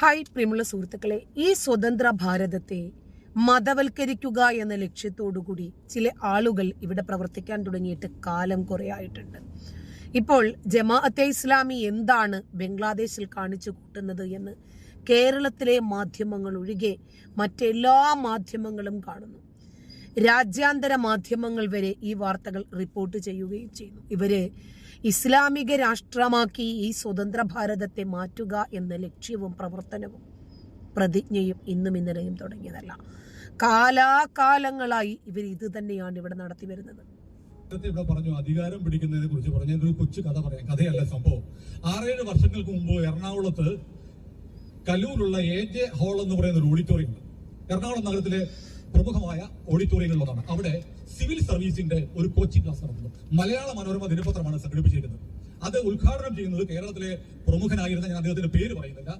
Hi പ്രിയമുള്ള സുഹൃത്തുക്കളെ ഈ സ്വതന്ത്ര ഭാരതത്തെ മതവൽക്കരിക്കുക എന്ന ലക്ഷ്യത്തോടുകൂടി ചില ആളുകൾ ഇവിടെ പ്രവർത്തിക്കാൻ തുടങ്ങിയിട്ട് കാലം കുറേ ആയിട്ടുണ്ട് ഇപ്പോൾ ജമാഅത്തെ ഇസ്ലാമി എന്താണ് ബംഗ്ലാദേശിൽ കാണിച്ചു കൂട്ടുന്നത് എന്ന് കേരളത്തിലെ മാധ്യമങ്ങൾ ഒഴികെ മറ്റെല്ലാ മാധ്യമങ്ങളും കാണുന്നു. രാജ്യാന്തര മാധ്യമങ്ങൾ വരെ ഈ വാർത്തകൾ റിപ്പോർട്ട് ചെയ്യുകയും ചെയ്യുന്നു. ഇവർ ഇസ്ലാമിക രാഷ്ട്രമാക്കി ഈ സ്വതന്ത്ര ഭാരതത്തെ മാറ്റുക എന്ന ലക്ഷ്യവും പ്രവർത്തനവും പ്രതിജ്ഞയും ഇന്നും ഇന്നലെയും തുടങ്ങിയതല്ല. കാലാകാലങ്ങളായി ഇവർ ഇത് തന്നെയാണ് ഇവിടെ നടത്തി വരുന്നത്. ഇവിടെ പറഞ്ഞു അധികാരം പിടിക്കുന്നതിനെ കുറിച്ച് പറഞ്ഞു. കൊച്ചു കഥ പറയാം. കഥയല്ല സംഭവം. ആറേഴ് വർഷങ്ങൾക്ക് മുമ്പ് എറണാകുളത്ത് കലൂരുള്ള എ ജെ ഹോൾ എന്ന് പറയുന്ന ഒരു ഓഡിറ്റോറിയം എറണാകുളം നഗരത്തിലെ പ്രമുഖമായ ഓഡിറ്റോറിയങ്ങളിലൊന്നാണ്. അവിടെ സിവിൽ സർവീസിന്റെ ഒരു കോച്ചിങ് ക്ലാസ് നടത്തുന്നു മലയാള മനോരമ ദിനപത്രമാണ് സംഘടിപ്പിച്ചിരിക്കുന്നത്. അത് ഉദ്ഘാടനം ചെയ്യുന്നത് കേരളത്തിലെ പ്രമുഖനായിരുന്ന ഞാൻ അദ്ദേഹത്തിന്റെ പേര് പറയുന്നില്ല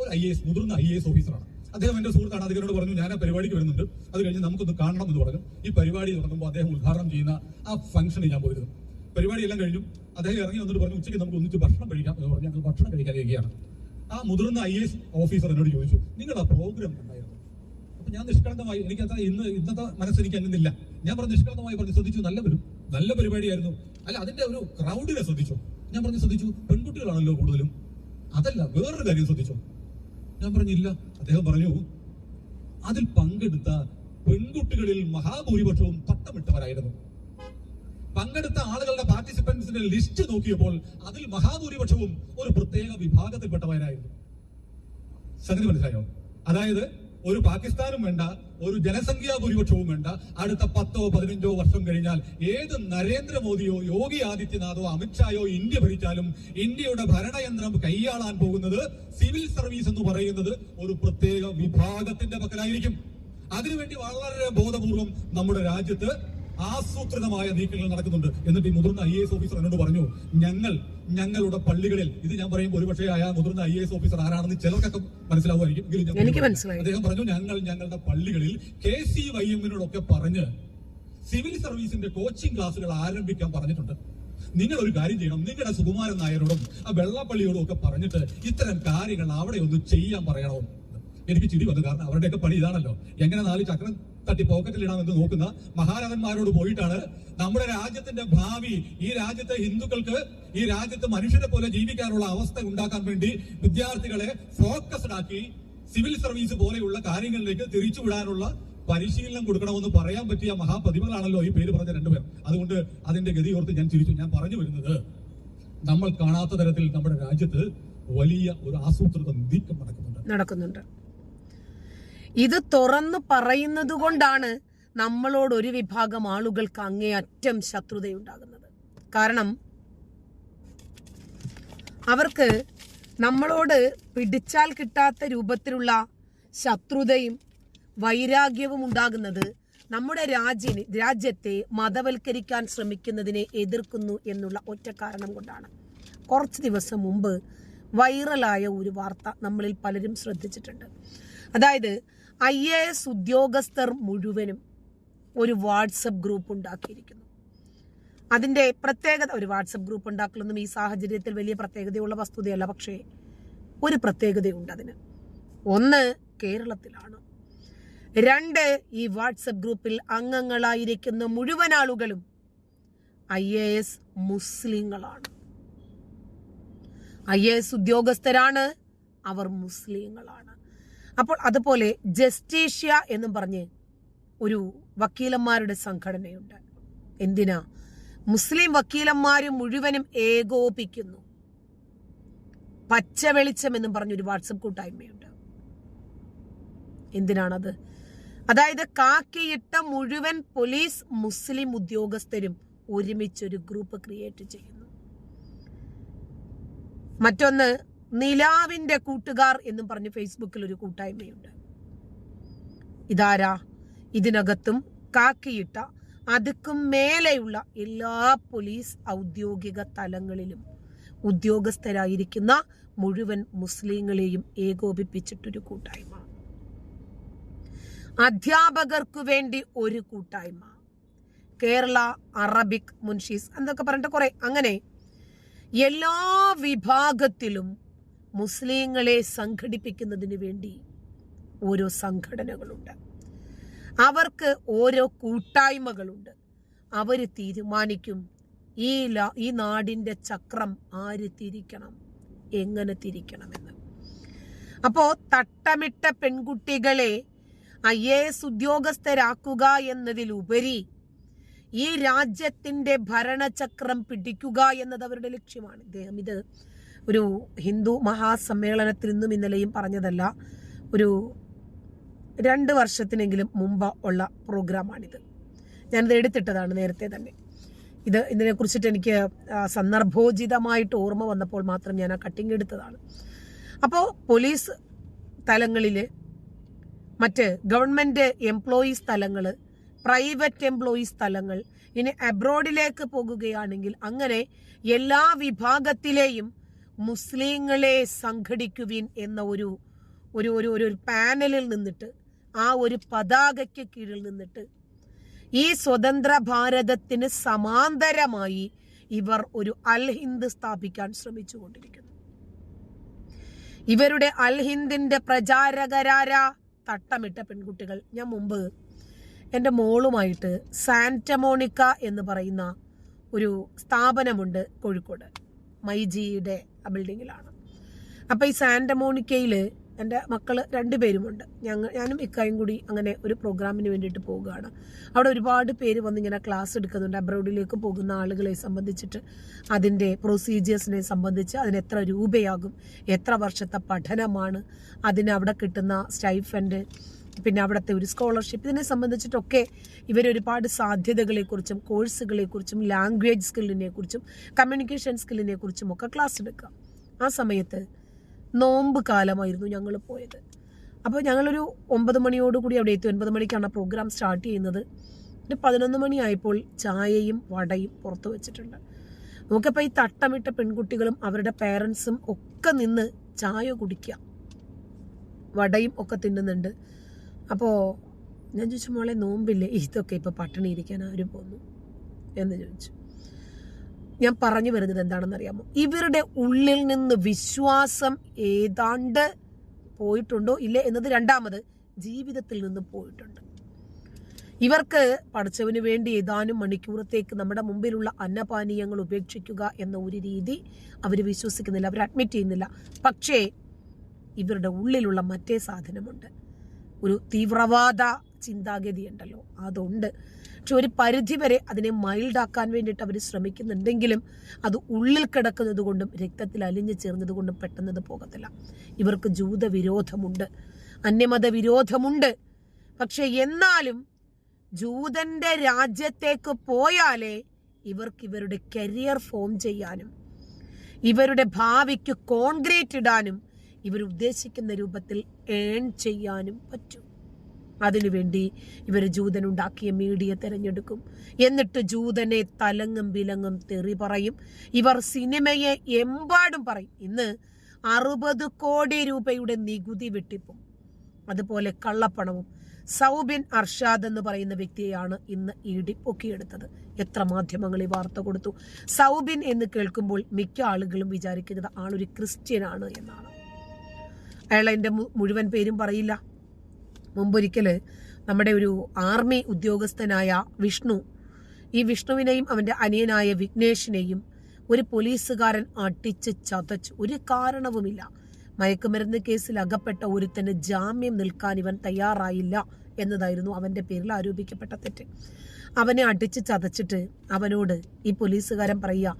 ഒരു ഐ എസ് മുതിർന്ന ഐ എസ് ഓഫീസറാണ്. അദ്ദേഹം എന്റെ സുഹൃത്താണ് അദ്ദേഹത്തോട് പറഞ്ഞു ഞാൻ ആ പരിപാടിക്ക് വരുന്നുണ്ട്. അത് കഴിഞ്ഞ് നമുക്കൊന്ന് കാണണം എന്ന് പറഞ്ഞു. ഈ പരിപാടി തുടങ്ങുമ്പോൾ അദ്ദേഹം ഉദ്ഘാടനം ചെയ്യുന്ന ആ ഫംഗ്ഷനിൽ ഞാൻ പോയിരുന്നു. പരിപാടി എല്ലാം കഴിഞ്ഞു. അദ്ദേഹം ഇറങ്ങി വന്നിട്ട് പറഞ്ഞു ഉച്ചയ്ക്ക് നമുക്ക് ഒന്നിച്ച് ഭക്ഷണം കഴിക്കാം എന്ന് പറഞ്ഞു ഞങ്ങൾ ഭക്ഷണം കഴിക്കാനിരിക്കുകയാണ് ആ മുതിർന്ന ഐ എസ് ഓഫീസർ എന്നോട് ചോദിച്ചു നിങ്ങൾ ആ പ്രോഗ്രാം ഉണ്ടായിരുന്നു? ഞാൻ നിഷ്കളങ്കമായി എനിക്ക് അത്ര ഇന്ന് ഇന്നത്തെ മനസ്സ് എനിക്ക് അങ്ങനില്ല ഞാൻ പറഞ്ഞു നിഷ്കളങ്കമായി പറഞ്ഞു ശ്രദ്ധിച്ചു. നല്ല നല്ല പരിപാടിയായിരുന്നു. അല്ല അതിന്റെ ഒരു ക്രൗഡിനെ ശ്രദ്ധിച്ചു? ഞാൻ പറഞ്ഞു ശ്രദ്ധിച്ചു. പെൺകുട്ടികളാണല്ലോ കൂടുതലും. അതല്ല വേറൊരു കാര്യം ശ്രദ്ധിച്ചു? ഞാൻ പറഞ്ഞില്ല അദ്ദേഹം പറഞ്ഞു അതിൽ പങ്കെടുത്ത പെൺകുട്ടികളിൽ മഹാഭൂരിപക്ഷവും പട്ടമിട്ടവരായിരുന്നു. പങ്കെടുത്ത ആളുകളുടെ പാർട്ടിസിപ്പൻസിന്റെ ലിസ്റ്റ് നോക്കിയപ്പോൾ അതിൽ മഹാഭൂരിപക്ഷവും ഒരു പ്രത്യേക വിഭാഗത്തിൽപ്പെട്ടവരായിരുന്നു. സംഗതി മനസ്സിലായോ? അതായത് ഒരു പാകിസ്ഥാനും വേണ്ട ഒരു ജനസംഖ്യാ ഭൂരിപക്ഷവും വേണ്ട. അടുത്ത പത്തോ പതിനഞ്ചോ വർഷം കഴിഞ്ഞാൽ ഏത് നരേന്ദ്രമോദിയോ യോഗി ആദിത്യനാഥോ അമിത്ഷായോ ഇന്ത്യ ഭരിച്ചാലും ഇന്ത്യയുടെ ഭരണയന്ത്രം കൈയാളാൻ പോകുന്നത് സിവിൽ സർവീസ് എന്ന് പറയുന്നത് ഒരു പ്രത്യേക വിഭാഗത്തിന്റെ പക്കലായിരിക്കും. അതിനുവേണ്ടി വളരെ ബോധപൂർവം നമ്മുടെ രാജ്യത്ത് ആസൂത്രിതമായ നീക്കങ്ങൾ നടക്കുന്നുണ്ട്. എന്നിട്ട് ഈ മുതിർന്ന ഐ എസ് ഓഫീസർ എന്നോട് പറഞ്ഞു ഞങ്ങൾ ഞങ്ങളുടെ പള്ളികളിൽ ഇത് ഞാൻ പറയുമ്പോൾ ഒരുപക്ഷെ ആ മുതിർന്ന ഐ എസ് ഓഫീസർ ആരാണെന്ന് ചിലർക്കൊക്കെ മനസ്സിലാവുമായിരിക്കും. എങ്കിലും. അദ്ദേഹം പറഞ്ഞു ഞങ്ങൾ ഞങ്ങളുടെ പള്ളികളിൽ കെ സി വൈ എമ്മിനോടൊക്കെ പറഞ്ഞ് സിവിൽ സർവീസിന്റെ കോച്ചിങ് ക്ലാസുകൾ ആരംഭിക്കാൻ പറഞ്ഞിട്ടുണ്ട്. നിങ്ങൾ ഒരു കാര്യം ചെയ്യണം. നിങ്ങളുടെ സുകുമാരൻ നായരോടും ആ വെള്ളപ്പള്ളിയോടും ഒക്കെ പറഞ്ഞിട്ട് ഇത്തരം കാര്യങ്ങൾ അവിടെ ഒന്ന് ചെയ്യാൻ പറയണം? എനിക്ക് ചിരി വന്നു. കാരണം അവരുടെയൊക്കെ പണി ഇതാണല്ലോ. എങ്ങനെ നാല് ചക്രം തട്ടി പോക്കറ്റിൽ ഇടാമെന്ന് നോക്കുന്ന മഹാരാജന്മാരോട് പോയിട്ടാണ് നമ്മുടെ രാജ്യത്തിന്റെ ഭാവി ഈ രാജ്യത്തെ ഹിന്ദുക്കൾക്ക് ഈ രാജ്യത്ത് മനുഷ്യരെ പോലെ ജീവിക്കാനുള്ള അവസ്ഥ ഉണ്ടാക്കാൻ വേണ്ടി വിദ്യാർത്ഥികളെ ഫോക്കസ്ഡ് ആക്കി സിവിൽ സർവീസ് പോലെയുള്ള കാര്യങ്ങളിലേക്ക് തിരിച്ചുവിടാനുള്ള പരിശീലനം കൊടുക്കണമെന്ന് പറയാൻ പറ്റിയ മഹാപ്രതിഭകളാണല്ലോ ഈ പേര് പറഞ്ഞ രണ്ടുപേർ. അതുകൊണ്ട് അതിന്റെ ഗതി ഓർത്ത് ഞാൻ ചിരിച്ചു. ഞാൻ പറഞ്ഞു വരുന്നത് നമ്മൾ കാണാത്ത തരത്തിൽ നമ്മുടെ രാജ്യത്ത് വലിയ ഒരു ആസൂത്രിത നീക്കം നടക്കുന്നുണ്ട്. നടക്കുന്നുണ്ട്. ഇത് തുറന്നു പറയുന്നത് കൊണ്ടാണ് നമ്മളോട് ഒരു വിഭാഗം ആളുകൾക്ക് അങ്ങേയറ്റം ശത്രുതയുണ്ടാകുന്നത്. കാരണം അവർക്ക് നമ്മളോട് പിടിച്ചാൽ കിട്ടാത്ത രൂപത്തിലുള്ള ശത്രുതയും വൈരാഗ്യവും ഉണ്ടാകുന്നത് നമ്മുടെ രാജ്യ രാജ്യത്തെ മതവൽക്കരിക്കാൻ ശ്രമിക്കുന്നതിനെ എതിർക്കുന്നു എന്നുള്ള ഒറ്റ കാരണം കൊണ്ടാണ്. കുറച്ച് ദിവസം മുമ്പ് വൈറലായ ഒരു വാർത്ത നമ്മളിൽ പലരും ശ്രദ്ധിച്ചിട്ടുണ്ട്. അതായത് ഐ എ എസ് ഉദ്യോഗസ്ഥർ മുഴുവനും ഒരു വാട്സപ്പ് ഗ്രൂപ്പ് ഉണ്ടാക്കിയിരിക്കുന്നു. അതിന്റെ പ്രത്യേകത ഒരു വാട്സപ്പ് ഗ്രൂപ്പ് ഉണ്ടാക്കലൊന്നും ഈ സാഹചര്യത്തിൽ വലിയ പ്രത്യേകതയുള്ള വസ്തുതയല്ല പക്ഷേ ഒരു പ്രത്യേകതയുണ്ട് അതിന്. ഒന്ന് കേരളത്തിലാണ്. രണ്ട് ഈ വാട്സപ്പ് ഗ്രൂപ്പിൽ അംഗങ്ങളായിരിക്കുന്ന മുഴുവൻ ആളുകളും ഐ എ എസ് മുസ്ലിങ്ങളാണ്. ഐ എ എസ് ഉദ്യോഗസ്ഥരാണ് അവർ മുസ്ലിങ്ങളാണ്. അപ്പോൾ അതുപോലെ ജസ്റ്റേഷ്യ എന്നും പറഞ്ഞ് ഒരു വക്കീലന്മാരുടെ സംഘടനയുണ്ട്. എന്തിനാ? മുസ്ലിം വക്കീലന്മാർ മുഴുവനും ഏകോപിക്കുന്നു. പച്ച വെളിച്ചം എന്നും പറഞ്ഞൊരു വാട്സപ്പ് കൂട്ടായ്മയുണ്ട്. എന്തിനാണത്? അതായത് കാക്കിയിട്ട മുഴുവൻ പോലീസ് മുസ്ലിം ഉദ്യോഗസ്ഥരും ഒരുമിച്ചൊരു ഗ്രൂപ്പ് ക്രിയേറ്റ് ചെയ്യുന്നു. മറ്റൊന്ന് നിലാവിന്റെ കൂട്ടുകാർ എന്നും പറഞ്ഞ് ഫേസ്ബുക്കിൽ ഒരു കൂട്ടായ്മയുണ്ട്. ഇതാരാ? ഇതിനകത്തും കാക്കിയിട്ട അതുക്കും മേലെയുള്ള എല്ലാ പോലീസ് ഔദ്യോഗിക തലങ്ങളിലും ഉദ്യോഗസ്ഥരായിരിക്കുന്ന മുഴുവൻ മുസ്ലിങ്ങളെയും ഏകോപിപ്പിച്ചിട്ടൊരു കൂട്ടായ്മ. അധ്യാപകർക്കു വേണ്ടി ഒരു കൂട്ടായ്മ. കേരള അറബിക് മുൻഷീസ് എന്നൊക്കെ പറഞ്ഞിട്ട് കുറെ. അങ്ങനെ എല്ലാ വിഭാഗത്തിലും മുസ്ലിങ്ങളെ സംഘടിപ്പിക്കുന്നതിന് വേണ്ടി ഓരോ സംഘടനകളുണ്ട്. അവർക്ക് ഓരോ കൂട്ടായ്മകളുണ്ട്. അവർ തീരുമാനിക്കും ഈ ഈ നാടിന്റെ ചക്രം ആര് തിരിക്കണം എങ്ങനെ തിരിക്കണമെന്ന്. അപ്പോൾ തട്ടമിട്ട പെൺകുട്ടികളെ ഐ എ എസ് ഉദ്യോഗസ്ഥരാക്കുക എന്നതിലുപരി ഈ രാജ്യത്തിന്റെ ഭരണചക്രം പിടിക്കുക എന്നത് അവരുടെ ലക്ഷ്യമാണ്. ഇദ്ദേഹം ഇത് ഒരു ഹിന്ദു മഹാസമ്മേളനത്തിൽ നിന്നും ഇന്നലെയും പറഞ്ഞതല്ല ഒരു രണ്ട് വർഷത്തിനെങ്കിലും മുമ്പ് ഉള്ള പ്രോഗ്രാമാണിത്. ഞാനിത് എടുത്തിട്ടതാണ് നേരത്തെ തന്നെ. ഇത് ഇതിനെ കുറിച്ചിട്ട് എനിക്ക് സന്ദർഭോചിതമായിട്ട് ഓർമ്മ വന്നപ്പോൾ മാത്രം ഞാൻ ആ കട്ടിങ് എടുത്തതാണ്. അപ്പോൾ പോലീസ് തലങ്ങളിൽ മറ്റ് ഗവൺമെന്റ് എംപ്ലോയീസ് തലങ്ങൾ പ്രൈവറ്റ് എംപ്ലോയീസ് തലങ്ങൾ ഇനി അബ്രോഡിലേക്ക് പോകുകയാണെങ്കിൽ അങ്ങനെ എല്ലാ വിഭാഗത്തിലെയും മുസ്ലിങ്ങളെ സംഘടിക്കുവിൻ എന്ന ഒരു ഒരു ഒരു ഒരു പാനലിൽ നിന്നിട്ട് ആ ഒരു പതാകയ്ക്ക് കീഴിൽ നിന്നിട്ട് ഈ സ്വതന്ത്ര ഭാരതത്തിന് സമാന്തരമായി ഇവർ ഒരു അൽ ഹിന്ദ് സ്ഥാപിക്കാൻ ശ്രമിച്ചുകൊണ്ടിരിക്കുന്നു. ഇവരുടെ അൽ ഹിന്ദിന്റെ പ്രചാരകരാര തട്ടമിട്ട പെൺകുട്ടികൾ ഞാൻ മുമ്പ് എന്റെ മോളുമായിട്ട് സാന്റമോണിക്ക എന്ന് പറയുന്ന ഒരു സ്ഥാപനമുണ്ട് കോഴിക്കോട് മൈജിയുടെ ബിൽഡിങ്ങിലാണ്. അപ്പോൾ ഈ സാൻഡമോണിക്കയിൽ എന്റെ മക്കൾ രണ്ടുപേരുമുണ്ട് ഞങ്ങൾ ഞാനും ഇക്കായും കൂടി അങ്ങനെ ഒരു പ്രോഗ്രാമിന് വേണ്ടിയിട്ട് പോവുകയാണ്. അവിടെ ഒരുപാട് പേര് വന്ന് ഇങ്ങനെ ക്ലാസ് എടുക്കുന്നുണ്ട്. അബ്രോഡിലേക്ക് പോകുന്ന ആളുകളെ സംബന്ധിച്ചിട്ട് അതിന്റെ പ്രൊസീജിയേഴ്സിനെ സംബന്ധിച്ച് അതിന് എത്ര രൂപയാകും എത്ര വർഷത്തെ പഠനമാണ് അതിന് അവിടെ കിട്ടുന്ന സ്റ്റൈഫൻഡ് പിന്നെ അവിടുത്തെ ഒരു സ്കോളർഷിപ്പ് ഇതിനെ സംബന്ധിച്ചിട്ടൊക്കെ ഇവർ ഒരുപാട് സാധ്യതകളെക്കുറിച്ചും കോഴ്സുകളെക്കുറിച്ചും ലാംഗ്വേജ് സ്കില്ലിനെ കുറിച്ചും കമ്മ്യൂണിക്കേഷൻ സ്കില്ലിനെ കുറിച്ചും ഒക്കെ ക്ലാസ് എടുക്കുക. ആ സമയത്ത് നോമ്പ് കാലമായിരുന്നു ഞങ്ങൾ പോയത്. അപ്പോൾ ഞങ്ങളൊരു ഒമ്പത് മണിയോടുകൂടി അവിടെ എത്തി. ഒൻപത് മണിക്കാണ് പ്രോഗ്രാം സ്റ്റാർട്ട് ചെയ്യുന്നത്. ഒരു പതിനൊന്ന് മണിയായപ്പോൾ ചായയും വടയും പുറത്ത് വെച്ചിട്ടുണ്ട്. നമുക്കപ്പോൾ ഈ തട്ടമിട്ട പെൺകുട്ടികളും അവരുടെ പേരൻസും ഒക്കെ നിന്ന് ചായ കുടിക്കുക. വടയും ഒക്കെ തിന്നുന്നുണ്ട്. അപ്പോൾ ഞാൻ ചോദിച്ചു മോളെ നോമ്പില്ലേ? ഇതൊക്കെ ഇപ്പോൾ പട്ടിണി ഇരിക്കാൻ ആരും പോന്നു? എന്ന് ചോദിച്ചു. ഞാൻ പറഞ്ഞു വരുന്നത് എന്താണെന്ന് അറിയാമോ ഇവരുടെ ഉള്ളിൽ നിന്ന് വിശ്വാസം ഏതാണ്ട് പോയിട്ടുണ്ടോ? ഇല്ലേ? എന്നത് രണ്ടാമത് ജീവിതത്തിൽ നിന്ന് പോയിട്ടുണ്ട്. ഇവർക്ക് പഠിച്ചവന് വേണ്ടി ഏതാനും മണിക്കൂറത്തേക്ക് നമ്മുടെ മുമ്പിലുള്ള അന്നപാനീയങ്ങൾ ഉപേക്ഷിക്കുക എന്ന ഒരു രീതി അവർ വിശ്വസിക്കുന്നില്ല. അവർ അഡ്മിറ്റ് ചെയ്യുന്നില്ല. പക്ഷേ ഇവരുടെ ഉള്ളിലുള്ള മറ്റേ സാധനമുണ്ട്. ഒരു തീവ്രവാദ ചിന്താഗതി ഉണ്ടല്ലോ. അതുണ്ട്. പക്ഷെ ഒരു പരിധി വരെ അതിനെ മൈൽഡാക്കാൻ വേണ്ടിയിട്ട് അവർ ശ്രമിക്കുന്നുണ്ടെങ്കിലും അത് ഉള്ളിൽ കിടക്കുന്നത് കൊണ്ടും രക്തത്തിൽ അലിഞ്ഞു ചേർന്നത് കൊണ്ടും പെട്ടെന്നത് പോകത്തില്ല. ഇവർക്ക് ജൂത വിരോധമുണ്ട് അന്യമത വിരോധമുണ്ട് പക്ഷെ എന്നാലും ജൂതന്റെ രാജ്യത്തേക്ക് പോയാലേ ഇവർക്ക് ഇവരുടെ കരിയർ ഫോം ചെയ്യാനും ഇവരുടെ ഭാവിക്ക് കോൺക്രീറ്റ് ഇടാനും ഇവർ ഉദ്ദേശിക്കുന്ന രൂപത്തിൽ ഏൺ ചെയ്യാനും പറ്റും. അതിനുവേണ്ടി ഇവർ ജൂതനുണ്ടാക്കിയ മീഡിയ തിരഞ്ഞെടുക്കും. എന്നിട്ട് ജൂതനെ തലങ്ങും വിലങ്ങും തെറി പറയും. ഇവർ സിനിമയെ എമ്പാടും പറയും. ഇന്ന് അറുപത് കോടി രൂപയുടെ നികുതി വെട്ടിപ്പും അതുപോലെ കള്ളപ്പണവും. സൗബിൻ അർഷാദ് എന്ന് പറയുന്ന വ്യക്തിയെയാണ് ഇന്ന് ഇ ഡി എത്ര മാധ്യമങ്ങൾ ഈ വാർത്ത കൊടുത്തു. സൗബിൻ എന്ന് കേൾക്കുമ്പോൾ മിക്ക ആളുകളും വിചാരിക്കുന്നത് ആളൊരു ക്രിസ്ത്യനാണ് എന്നാണ്. അയാൾ എന്റെ മുഴുവൻ പേരും പറയില്ല. മുമ്പൊരിക്കൽ നമ്മുടെ ഒരു ആർമി ഉദ്യോഗസ്ഥനായ വിഷ്ണു ഈ വിഷ്ണുവിനെയും അവന്റെ അനിയനായ വിഘ്നേഷിനെയും ഒരു പോലീസുകാരൻ അടിച്ച് ചതച്ചു. ഒരു കാരണവുമില്ല. മയക്കുമരുന്ന് കേസിൽ അകപ്പെട്ട ഒരുത്തന് ജാമ്യം നിൽക്കാൻ ഇവൻ തയ്യാറായില്ല എന്നതായിരുന്നു അവന്റെ പേരിൽ ആരോപിക്കപ്പെട്ട തെറ്റ്. അവനെ അടിച്ച് ചതച്ചിട്ട് അവനോട് ഈ പോലീസുകാരൻ പറയുക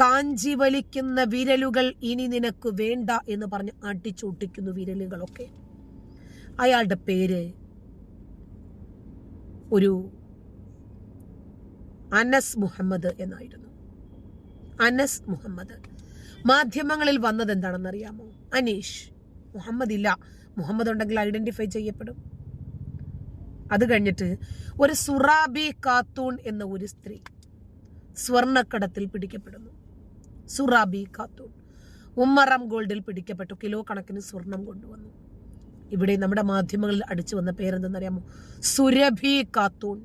കാഞ്ചി വലിക്കുന്ന വിരലുകൾ ഇനി നിനക്ക് വേണ്ട എന്ന് പറഞ്ഞ് അടിച്ചൊട്ടിക്കുന്നു വിരലുകളൊക്കെ. അയാളുടെ പേര് ഒരു അനസ് മുഹമ്മദ് എന്നായിരുന്നു. അനസ് മുഹമ്മദ്. മാധ്യമങ്ങളിൽ വന്നത് എന്താണെന്ന് അറിയാമോ അനീഷ്. മുഹമ്മദ് ഇല്ല മുഹമ്മദ് ഉണ്ടെങ്കിൽ ഐഡന്റിഫൈ ചെയ്യപ്പെടും. അത് കഴിഞ്ഞിട്ട് ഒരു സുറാബി കാത്തൂൺ എന്ന ഒരു സ്ത്രീ സ്വർണക്കടത്തിൽ പിടിക്കപ്പെടുന്നു. സുറാബി കാത്തൂൺ. ഉമ്മറം ഗോൾഡിൽ പിടിക്കപ്പെട്ടു. കിലോ കണക്കിന് സ്വർണം കൊണ്ടുവന്നു. ഇവിടെ നമ്മുടെ മാധ്യമങ്ങളിൽ അടിച്ചു വന്ന പേരെന്തെന്നറിയാമോ? സുരഭി കാത്തൂൺ.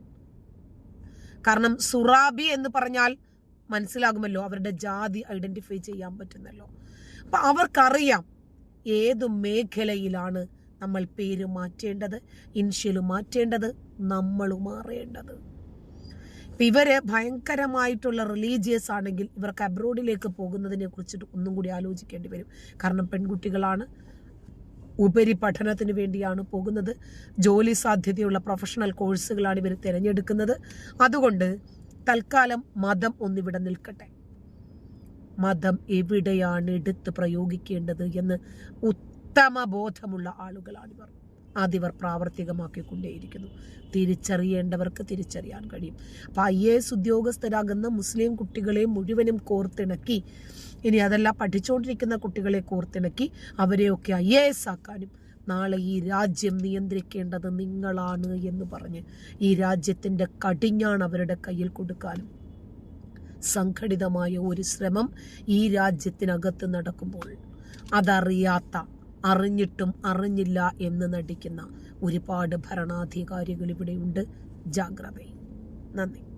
കാരണം സുറാബി എന്ന് പറഞ്ഞാൽ മനസ്സിലാകുമല്ലോ അവരുടെ ജാതി ഐഡന്റിഫൈ ചെയ്യാൻ പറ്റുന്നല്ലോ. അപ്പം അവർക്കറിയാം ഏത് മേഖലയിലാണ് നമ്മൾ പേര് മാറ്റേണ്ടത് ഇൻഷ്യൽ മാറ്റേണ്ടത് നമ്മൾ മാറേണ്ടത്. ഇപ്പം ഇവർ ഭയങ്കരമായിട്ടുള്ള റിലീജിയസ് ആണെങ്കിൽ ഇവർക്ക് അബ്രോഡിലേക്ക് പോകുന്നതിനെ കുറിച്ചിട്ട് ഒന്നും കൂടി ആലോചിക്കേണ്ടി വരും. കാരണം പെൺകുട്ടികളാണ് ഉപരി പഠനത്തിന് വേണ്ടിയാണ് പോകുന്നത്. ജോലി സാധ്യതയുള്ള പ്രൊഫഷണൽ കോഴ്സുകളാണ് ഇവർ തിരഞ്ഞെടുക്കുന്നത്. അതുകൊണ്ട് തൽക്കാലം മതം ഒന്നിവിടെ നിൽക്കട്ടെ. മതം എവിടെയാണ് എടുത്ത് പ്രയോഗിക്കേണ്ടത് എന്ന് ഉത്തമ ബോധമുള്ള ആളുകളാണിവർ. അതിവർ പ്രാവർത്തികമാക്കിക്കൊണ്ടേയിരിക്കുന്നു. തിരിച്ചറിയേണ്ടവർക്ക് തിരിച്ചറിയാൻ കഴിയും. അപ്പൊ ഐ എ എസ് ഉദ്യോഗസ്ഥരാകുന്ന മുസ്ലിം കുട്ടികളെ മുഴുവനും കോർത്തിണക്കി ഇനി അതെല്ലാം പഠിച്ചുകൊണ്ടിരിക്കുന്ന കുട്ടികളെ കോർത്തിണക്കി അവരെയൊക്കെ ഐ എ എസ് ആക്കാനും നാളെ ഈ രാജ്യം നിയന്ത്രിക്കേണ്ടത് നിങ്ങളാണ് എന്ന് പറഞ്ഞ് ഈ രാജ്യത്തിന്റെ കടിഞ്ഞാണ് അവരുടെ കയ്യിൽ കൊടുക്കാനും. സംഘടിതമായ ഒരു ശ്രമം ഈ രാജ്യത്തിനകത്ത് നടക്കുമ്പോൾ അതറിയാത്ത അറിഞ്ഞിട്ടും അറിഞ്ഞില്ല എന്ന് നടിക്കുന്ന ഒരുപാട് ഭരണാധികാരികൾ ഇവിടെയുണ്ട്. ജാഗ്രത നന്ദി.